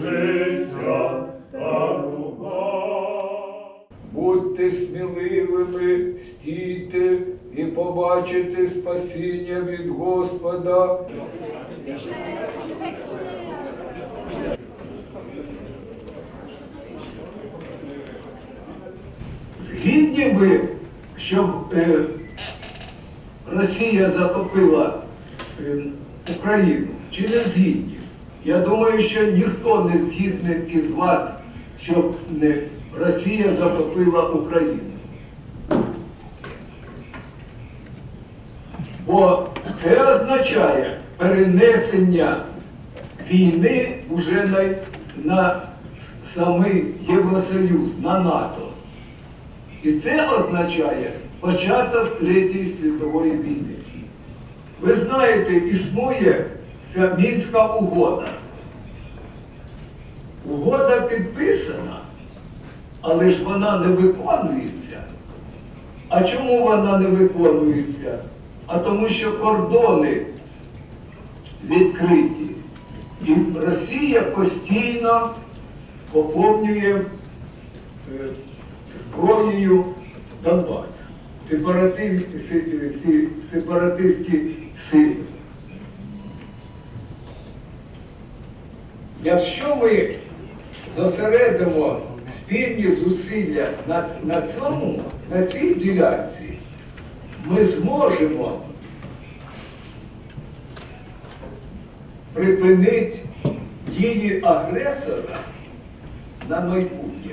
життя та. Будьте сміливими, стійте і побачите спасіння від Господа. Згідні ви, щоб е, Росія захопила е, Україну, чи не згідні? Я думаю, що ніхто не згідний із вас, щоб не Росія захопила Україну. Бо це означає перенесення війни вже на, на самий Євросоюз, на НАТО. І це означає початок Третьої світової війни. Ви знаєте, існує ця Мінська угода. Угода підписана, але ж вона не виконується. А чому вона не виконується? А тому що кордони відкриті. І Росія постійно поповнює е, зброєю Донбас. Сепарати, сепаратистські сили. Якщо ми зосередимо спільні зусилля на, на цьому, на цій ділянці, ми зможемо припинити дії агресора на майбутнє.